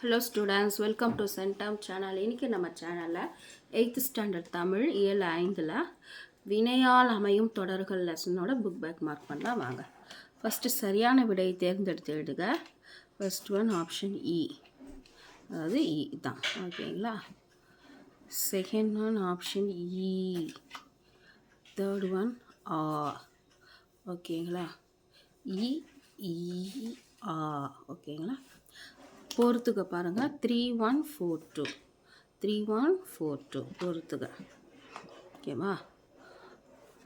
Hello students welcome to centum channel இன்றைக்கி நம்ம சேனலில் எயித்து ஸ்டாண்டர்ட் தமிழ் ஏழு ஐந்தில் வினையால் அமையும் தொடர்கள் லெசனோட புக் பேக் மார்க் பண்ணலாம். வாங்க. ஃபஸ்ட்டு சரியான விடையை தேர்ந்தெடுத்து எழுதுக. ஃபஸ்ட் ஒன் ஆப்ஷன் இ அதாவது இ தான். ஓகேங்களா செகண்ட் ஒன் ஆப்ஷன் இ தேர்ட் ஒன் ஆ ஓகேங்களா இ ஆ ஓகேங்களா பொறுத்துக்க பாருங்கள் three one four two three one four two பொறுத்துக்க ஓகேவா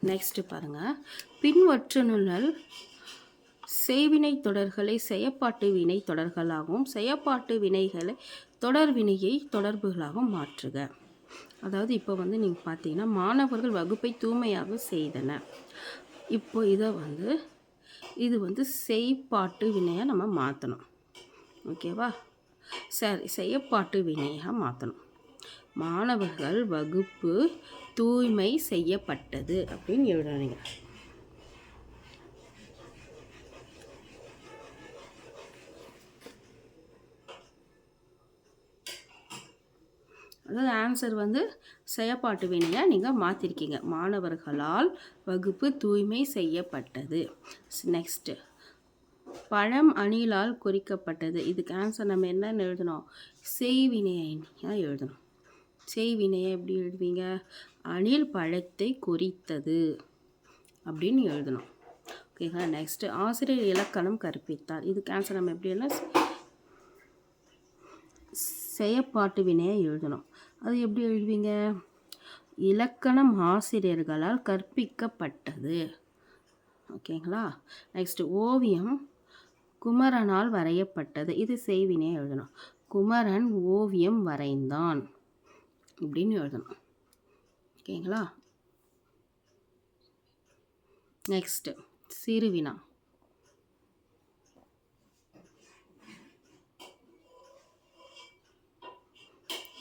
நெக்ஸ்ட்டு பாருங்கள் பின்வற்றுனுள்ளல் செய்வினை தொடர்களை செயப்பாட்டு வினை தொடர்களாகவும் செயப்பாட்டு வினைகளை தொடர் வினையை தொடர்புகளாகவும் மாற்றுக. அதாவது இப்போ வந்து நீங்கள் பார்த்தீங்கன்னா மாணவர்கள் வகுப்பை தூய்மையாக செய்தன இப்போ இதை வந்து இது வந்து செய்பாட்டு வினையாக நம்ம மாற்றணும் ஓகேவா? சரி செய்யப்பாட்டு வினையாக மாற்றணும் மாணவர்கள் வகுப்பு தூய்மை செய்யப்பட்டது அப்படின்னு எழுதுறீங்க. அதாவது ஆன்சர் வந்து செயப்பாட்டு வினையாக நீங்கள் மாற்றிருக்கீங்க மாணவர்களால் வகுப்பு தூய்மை செய்யப்பட்டது. நெக்ஸ்ட்டு பழம் அணிலால் குறிக்கப்பட்டது. இதுக்கு ஆன்சர் நம்ம என்னன்னு எழுதணும்? செய்வினையாக எழுதணும். செய்வினையை எப்படி எழுதுவீங்க? அணில் பழத்தை குறித்தது அப்படின்னு எழுதணும். ஓகேங்களா நெக்ஸ்ட்டு ஆசிரியர் இலக்கணம் கற்பித்தார். இதுக்கு ஆன்சர் நம்ம எப்படி எழுதணும்? செயப்பாட்டு வினையை எழுதணும். அது எப்படி எழுதுவீங்க? இலக்கணம் ஆசிரியர்களால் கற்பிக்கப்பட்டது. ஓகேங்களா நெக்ஸ்ட்டு ஓவியம் குமரனால் வரையப்பட்டது. இது செய்வினே எழுதணும். குமரன் ஓவியம் வரைந்தான் அப்படின்னு எழுதணும். ஓகேங்களா? நெக்ஸ்ட்டு சிறுவினா.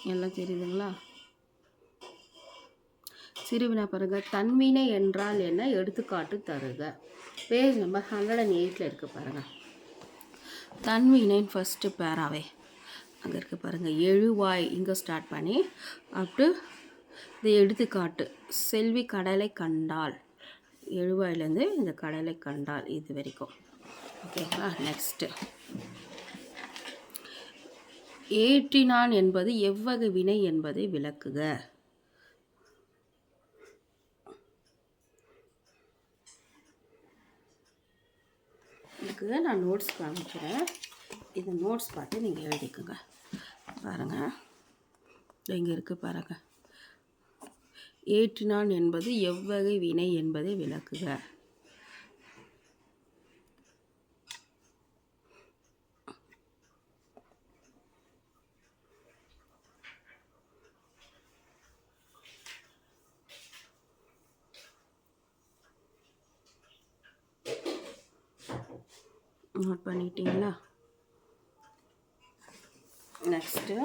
எல்லாம் தெரியுதுங்களா? சிறுவினா பாருங்க. தன்வினை என்றால் என்ன? எடுத்துக்காட்டு தருக. பேஜ் நம்பர் ஹண்ட்ரட் அண்ட் எயிட்டில் இருக்குது பாருங்கள் தன்வினை ஃபஸ்ட்டு பேராவே. அங்கே இருக்குது பாருங்கள் எழுவாய் இங்கே ஸ்டார்ட் பண்ணி அப்டு இந்த எடுத்துக்காட்டு செல்வி கடலை கண்டால். எழுவாயிலேருந்து இந்த கடலை கண்டால் இது வரைக்கும். ஓகேங்களா நெக்ஸ்ட்டு ஏற்றினான் என்பது எவ்வகை வினை என்பதை விளக்குக. உங்களுக்கு நான் நோட்ஸ் காமிக்கிறேன். இந்த நோட்ஸ் பார்த்து நீங்கள் எழுதிக்கோங்க. பாருங்கள் இங்கே இருக்குது பாருங்கள் ஏற்றினான் என்பது எவ்வகை வினை என்பதை விளக்குக. நோட் பண்ணிட்டீங்களா? நெக்ஸ்ட்டு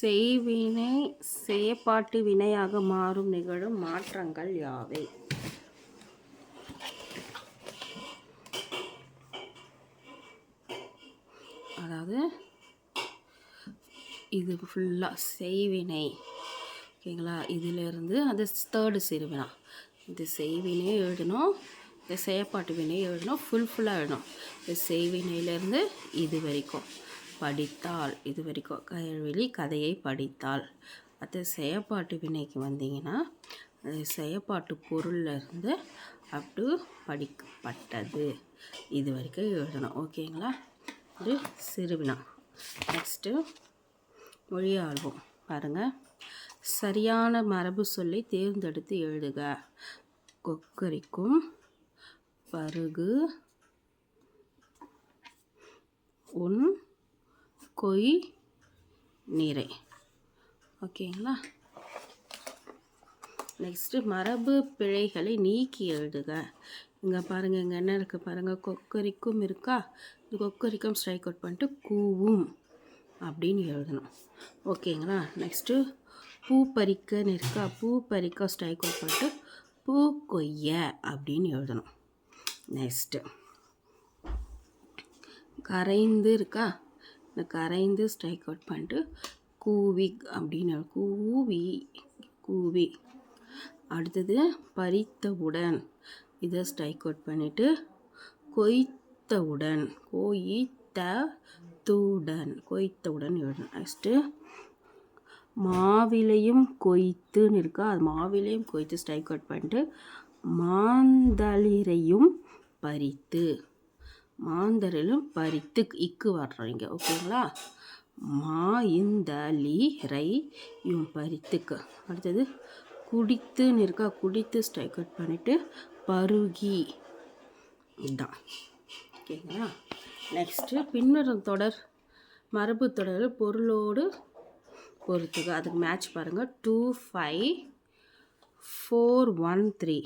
செய்வினை செயப்பாட்டு வினையாக மாறும் நிகழும் மாற்றங்கள் யாவை? அதாவது இது ஃபுல்லாக செய்வினை. ஓகேங்களா? இதிலிருந்து அது தேர்டு சிறுவினா இது செய்வினை எழுதணும். இந்த செயற்பாட்டு வினை எழுதணும் ஃபுல் ஃபுல்லாக எழுதணும். இந்த செய்வினையிலேருந்து இது வரைக்கும் படித்தால் இது வரைக்கும் கேள்வி கதையை படித்தால் அது செயப்பாட்டு வினைக்கு வந்தீங்கன்னா செயற்பாட்டு செயப்பாட்டு பொருள்லேருந்து அப்டு படிக்கப்பட்டது. இது வரைக்கும் எழுதணும். ஓகேங்களா? இது சிறுவினா நெக்ஸ்ட்டு மொழி ஆழ்வோம் பாருங்கள் சரியான மரபு சொல்லி தேர்ந்தெடுத்து எழுதுக. கொக்கரிக்கும் பருகு. உன் கொய் நீரை ஓகேங்களா? நெக்ஸ்ட்டு மரபு பிழைகளை நீக்கி எழுதுக. இங்கே பாருங்கள் இங்கே என்ன இருக்குது பாருங்கள் கொக்கரிக்கும் இருக்கா? இது கொக்கரிக்கும் ஸ்ட்ரைக் அவுட் பண்ணிட்டு கூவும் அப்படின்னு எழுதணும். ஓகேங்களா? நெக்ஸ்ட்டு பூ பறிக்க இருக்கா பூ பறிக்க ஸ்ட்ரைக் அவுட் பண்ணிட்டு பூ கொய்ய அப்படின்னு எழுதணும். நெக்ஸ்ட்டு. கரைந்து இருக்கா? இந்த கரைந்து ஸ்ட்ரைக் அவுட் பண்ணிட்டு கூவி அப்படின்னு கூவி கூவி. அடுத்தது பறித்தவுடன் இதை ஸ்ட்ரைக் அவுட் பண்ணிவிட்டு கொய்த்தவுடன் கொய்த்த தூடன். கொய்த்தவுடன் எழுதணும். நெக்ஸ்ட்டு மாவிலையும் கொய்த்துன்னு இருக்கா? அது மாவிலையும் கொய்த்து ஸ்ட்ரைக் அவுட் பண்ணிட்டு மாந்தளிரையும் பறித்து மாந்தரிலும் பறித்து இக்கு வர்றீங்க ஓகேங்களா? மா இந்த லீ ரை யும் பறித்துக்கு. அடுத்தது குடித்துன்னு இருக்கா குடித்து ஸ்ட்ரைக் அவுட் பண்ணிவிட்டு பருகி. இதுதான் ஓகேங்களா? நெக்ஸ்ட்டு பின்வரும் தொடர். மரபு தொடர் பொருளோடு பொறுத்துக்க அதுக்கு மேட்ச் பாருங்கள் two five four one three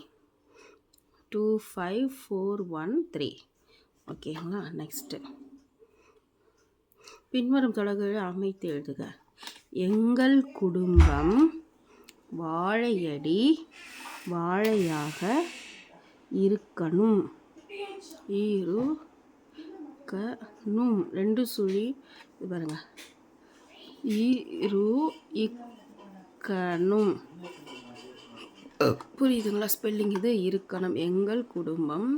two five four one three ஓகேங்களா நெக்ஸ்ட்டு பின்வரும் தொடர்களை அமைத்து எழுதுக. எங்கள் குடும்பம் வாழையடி வாழையாக இருக்கணும். ஈரு கணும் ரெண்டு சுழி இது பாருங்க. ஈரு இக்கணும். புரியுதுங்களா? ஸ்பெல்லிங் இது இருக்கணும். எங்கள் குடும்பம்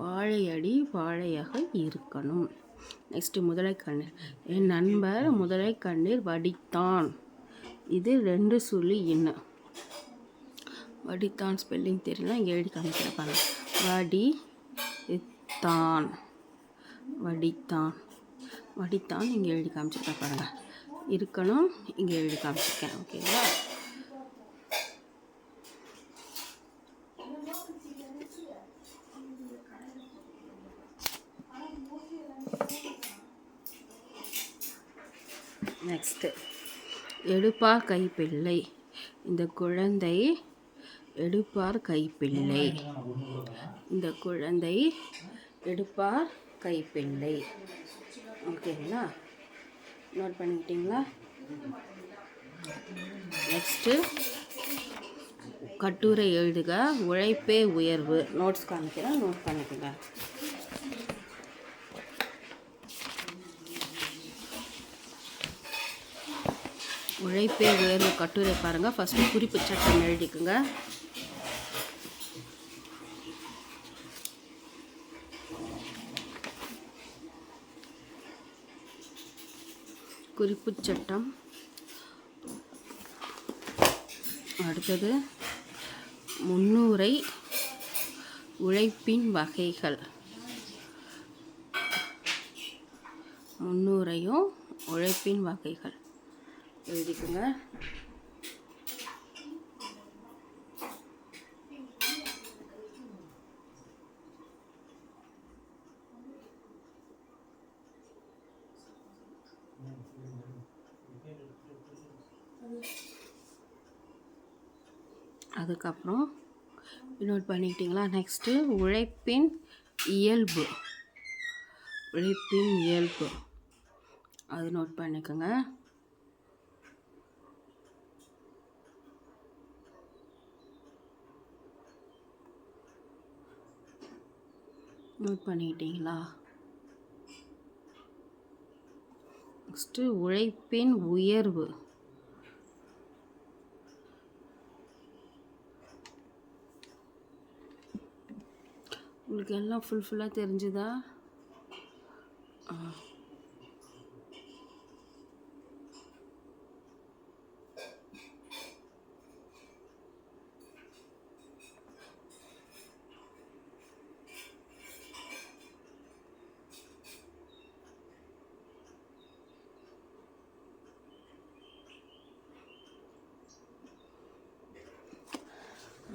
வாழையடி வாழையாக இருக்கணும். நெக்ஸ்ட்டு முதலை கண்ணீர் என் நண்பர் முதலை கண்ணீர் வடித்தான். இது ரெண்டு சொல்லி என்ன வடித்தான் ஸ்பெல்லிங் தெரியல இங்கே எழுதி காமிக்கிறப்பாங்க வடி இத்தான் வடித்தான். வடித்தான் இங்கே எழுதி காமிச்சிருக்கேன் பாருங்கள் இருக்கணும் இங்கே எழுதி காமிச்சிருக்கேன். ஓகேங்களா நெக்ஸ்ட்டு எடுப்பார் கைப்பிள்ளை. இந்த குழந்தை எடுப்பார் கைப்பிள்ளை. இந்த குழந்தை எடுப்பார் கைப்பிள்ளை. ஓகேங்களா? நோட் பண்ணிக்கிட்டீங்களா? நெக்ஸ்ட்டு கட்டுரை எழுதுக உழைப்பே உயர்வு. நோட்ஸ் காமிக்கிறேன் நோட் பண்ணிக்கோங்க. உழைப்பே உயர்வு கட்டுரை பாருங்கள் ஃபஸ்ட்டு குறிப்பு சட்டம் எழுதிக்குங்க. குறிப்பு சட்டம். அடுத்தது முன்னூரை உழைப்பின் வகைகள். முன்னூரையும் உழைப்பின் வகைகள். எழுதிக்கோங்க. அதுக்கப்புறம் நோட் பண்ணிக்கிட்டிங்களா? நெக்ஸ்ட்டு உழைப்பின் இயல்பு. உழைப்பின் இயல்பு. அது நோட் பண்ணிக்கோங்க. நோட் பண்ணிக்கிட்டீங்களா நெக்ஸ்ட்டு உழைப்பின் உயர்வு. உங்களுக்கு எல்லாம் ஃபுல்ஃபுல்லாக தெரிஞ்சுதா? தெரிஞ்சுதா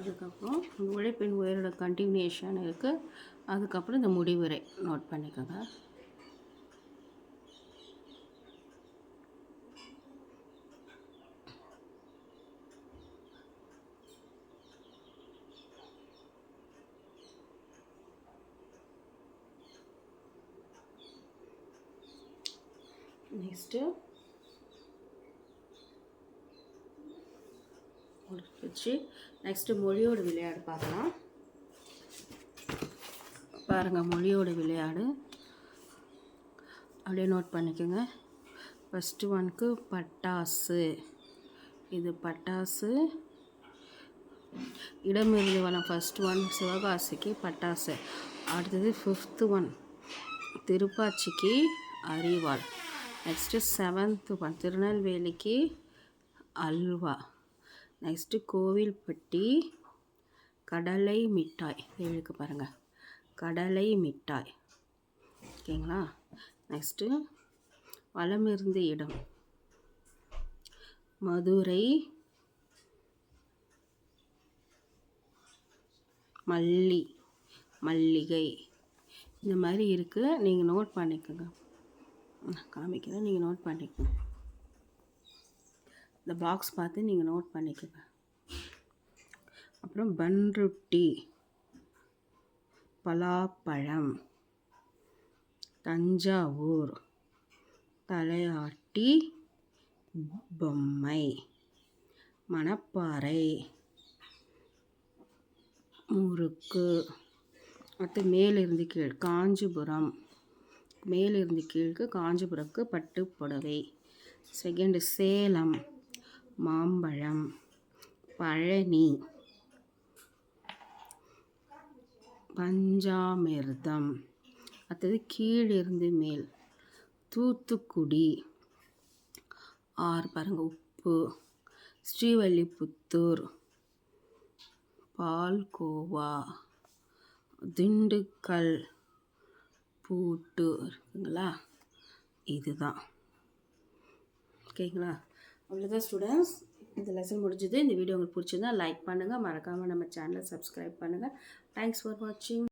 அதுக்கப்புறம் உழைப்பின் உயரோட கண்டினியூஷன் இருக்குது அதுக்கப்புறம் இந்த முடிவுரை நோட் பண்ணிக்கோங்க. நெக்ஸ்ட்டு வச்சு நெக்ஸ்ட்டு மொழியோட விளையாடு பார்க்கலாம். பாருங்கள் மொழியோட விளையாடு. அப்படியே நோட் பண்ணிக்கோங்க. ஃபஸ்ட்டு ஒன்க்கு பட்டாசு. இது பட்டாசு. இடமிருந்து வன ஃபஸ்ட் ஒன் சிவகாசிக்கு பட்டாசு. அடுத்தது ஃபிஃப்த்து ஒன் திருப்பாச்சிக்கு அரிவாள். நெக்ஸ்ட்டு செவன்த்து ஒன் திருநெல்வேலிக்கு அல்வா. நெக்ஸ்ட்டு கோவில்பட்டி கடலை மிட்டாய். எழுக்கு பாருங்கள் கடலை மிட்டாய். ஓகேங்களா? நெக்ஸ்ட்டு வளமிருந்த இடம். மதுரை மல்லி மல்லிகை. இந்த மாதிரி இருக்குது நீங்கள் நோட் பண்ணிக்கோங்க. காமிக்கிறேன். நீங்கள் நோட் பண்ணிக்கோங்க. இந்த பாக்ஸ் பார்த்து நீங்கள் நோட் பண்ணிக்கோங்க. அப்புறம் பன் ரொட்டி பலாப்பழம் தஞ்சாவூர் தலையாட்டி பொம்மை மணப்பாறை முறுக்கு அடுத்து மேலிருந்து கீழ் காஞ்சிபுரம் மேலிருந்து கீழுக்கு காஞ்சிபுரம்க்கு பட்டு புடவை செகண்டு சேலம் மாம்பழம் பழனி பஞ்சாமிர்தம் அடுத்தது கீழிருந்து மேல் தூத்துக்குடி ஆறு பாருங்கள் உப்பு ஸ்ரீவல்லிபுத்தூர் பால்கோவா திண்டுக்கல் பூட்டு இருக்குங்களா? இதுதான். ஓகேங்களா? அவ்வளோதான் ஸ்டூடெண்ட்ஸ் இந்த லெசன் முடிஞ்சது. இந்த வீடியோ உங்களுக்கு பிடிச்சிருந்தா லைக் பண்ணுங்கள் மறக்காமல் நம்ம சேனலை சப்ஸ்கிரைப் பண்ணுங்கள் தேங்க்ஸ் ஃபார் வாட்சிங்